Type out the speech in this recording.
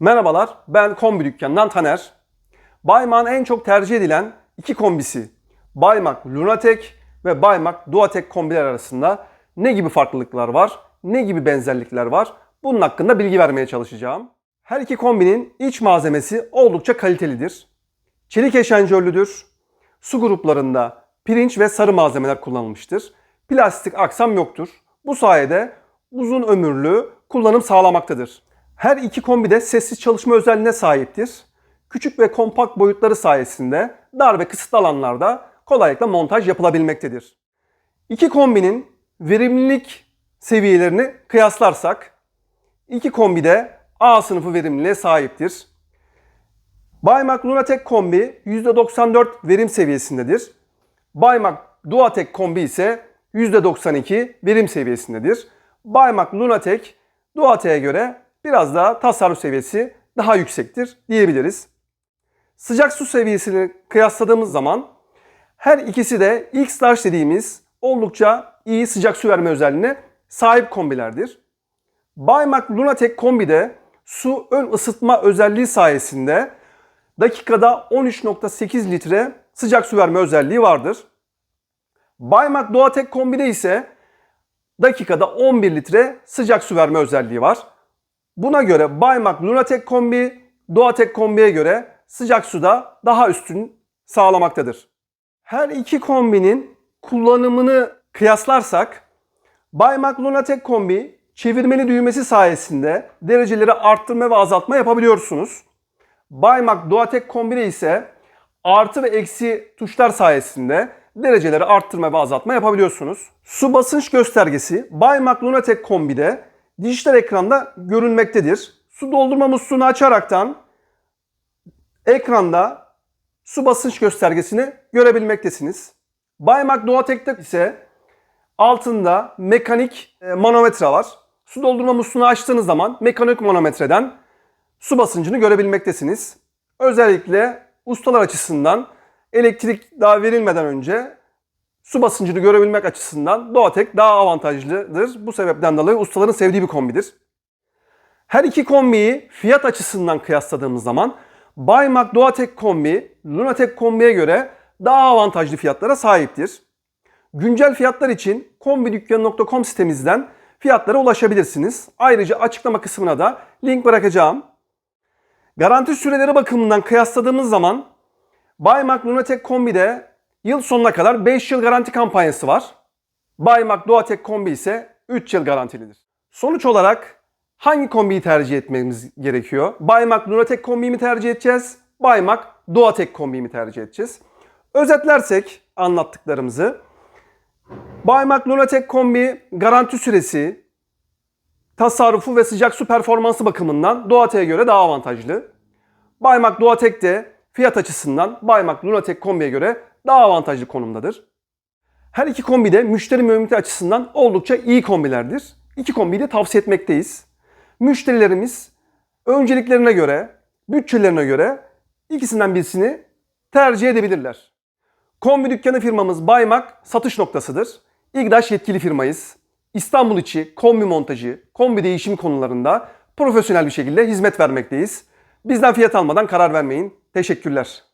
Merhabalar, ben kombi dükkanından Taner. Baymak'ın en çok tercih edilen iki kombisi Baymak Lunatek ve Baymak Duatek kombiler arasında ne gibi farklılıklar var, ne gibi benzerlikler var bunun hakkında bilgi vermeye çalışacağım. Her iki kombinin iç malzemesi oldukça kalitelidir. Çelik eşanjörlüdür. Su gruplarında pirinç ve sarı malzemeler kullanılmıştır. Plastik aksam yoktur. Bu sayede uzun ömürlü kullanım sağlamaktadır. Her iki kombi de sessiz çalışma özelliğine sahiptir. Küçük ve kompakt boyutları sayesinde dar ve kısıtlı alanlarda kolaylıkla montaj yapılabilmektedir. İki kombinin verimlilik seviyelerini kıyaslarsak iki kombi de A sınıfı verimliliğe sahiptir. Baymak Lunatek kombi %94 verim seviyesindedir. Baymak Duatek kombi ise %92 verim seviyesindedir. Baymak Lunatek Duatek'e göre biraz daha tasarruf seviyesi daha yüksektir diyebiliriz. Sıcak su seviyesini kıyasladığımız zaman her ikisi de X Large dediğimiz oldukça iyi sıcak su verme özelliğine sahip kombilerdir. Baymak Lunatek kombide su ön ısıtma özelliği sayesinde dakikada 13.8 litre sıcak su verme özelliği vardır. Baymak Doğatek kombide ise dakikada 11 litre sıcak su verme özelliği var. Buna göre Baymak Lunatek kombi Doğatek kombiye göre sıcak suda daha üstün sağlamaktadır. Her iki kombinin kullanımını kıyaslarsak Baymak Lunatek kombi çevirmeli düğmesi sayesinde dereceleri arttırma ve azaltma yapabiliyorsunuz. Baymak Duatek kombine ise artı ve eksi tuşlar sayesinde dereceleri arttırma ve azaltma yapabiliyorsunuz. Su basınç göstergesi Baymak Lunatek kombide dijital ekranda görünmektedir. Su doldurma musluğunu açaraktan ekranda su basınç göstergesini görebilmektesiniz. Baymak Duatek'te ise altında mekanik e, manometre var. Su doldurma musluğunu açtığınız zaman mekanik manometreden su basıncını görebilmektesiniz. Özellikle ustalar açısından elektrik daha verilmeden önce su basıncını görebilmek açısından Doğatek daha avantajlıdır. Bu sebepten dolayı ustaların sevdiği bir kombidir. Her iki kombiyi fiyat açısından kıyasladığımız zaman Baymak Doğatek kombi Lunatek kombiye göre daha avantajlı fiyatlara sahiptir. Güncel fiyatlar için kombidükkanı.com sitemizden fiyatlara ulaşabilirsiniz. Ayrıca açıklama kısmına da link bırakacağım. Garanti süreleri bakımından kıyasladığımız zaman Baymak Lunatek Kombi'de yıl sonuna kadar 5 yıl garanti kampanyası var. Baymak Doğatek Kombi ise 3 yıl garantilidir. Sonuç olarak hangi kombiyi tercih etmemiz gerekiyor? Baymak Lunatek Kombi'yi mi tercih edeceğiz? Baymak Doğatek Kombi'yi mi tercih edeceğiz? Özetlersek anlattıklarımızı. Baymak Lunatek Kombi garanti süresi, tasarrufu ve sıcak su performansı bakımından Doğatek'e göre daha avantajlı. Baymak Doğatek de fiyat açısından Baymak Lunatek kombiye göre daha avantajlı konumdadır. Her iki kombi de müşteri memnuniyeti açısından oldukça iyi kombilerdir. İki kombiyi de tavsiye etmekteyiz. Müşterilerimiz önceliklerine göre, bütçelerine göre ikisinden birisini tercih edebilirler. Kombi dükkanı firmamız Baymak satış noktasıdır. İGDAŞ yetkili firmayız. İstanbul içi kombi montajı, kombi değişim konularında profesyonel bir şekilde hizmet vermekteyiz. Bizden fiyat almadan karar vermeyin. Teşekkürler.